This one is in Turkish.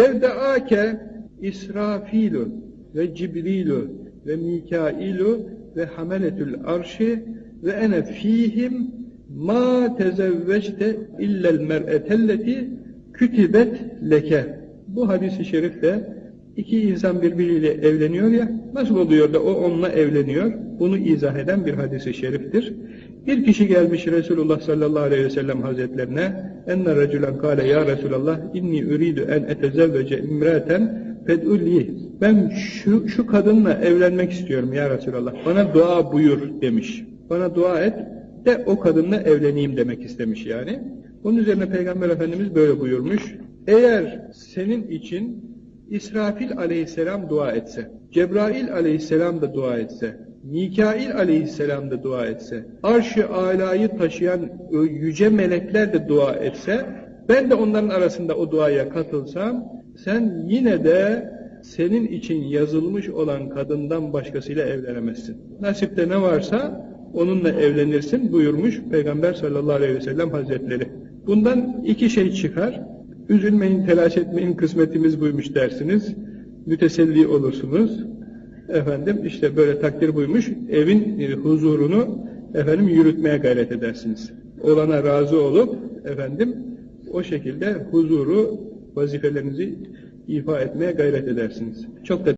Levdeake İsrafilu ve Cibrilu ve Mikailu ve Hameletül Arşi ve ene fihim ma tezevveçte illel mer'etelleti kütibet leke. Bu hadisi şerifte iki insan birbiriyle evleniyor ya, nasıl oluyor da o onunla evleniyor? Bunu izah eden bir hadisi şeriftir. Bir kişi gelmiş Resulullah sallallahu aleyhi ve sellem hazretlerine enne recülen kâle ya Resulallah inni üridü en etezevvece imraten fed'ulli ben şu, şu kadınla evlenmek istiyorum ya Resulallah bana dua buyur demiş. Bana dua et de o kadınla evleneyim demek istemiş yani. Bunun üzerine Peygamber Efendimiz böyle buyurmuş. Eğer senin için İsrafil aleyhisselam dua etse, Cebrail aleyhisselam da dua etse, Mikail aleyhisselam da dua etse, arş-ı alayı taşıyan yüce melekler de dua etse, ben de onların arasında o duaya katılsam, sen yine de senin için yazılmış olan kadından başkasıyla evlenemezsin. Nasipte ne varsa onunla evlenirsin buyurmuş Peygamber sallallahu aleyhi ve sellem hazretleri. Bundan iki şey çıkar. Üzülmeyin, telaş etmeyin, kısmetimiz buymuş dersiniz. Müteselli olursunuz. Efendim işte böyle takdir buymuş. Evin e, huzurunu efendim yürütmeye gayret edersiniz. Olana razı olup efendim o şekilde huzuru, vazifelerinizi ifa etmeye gayret edersiniz. Çok da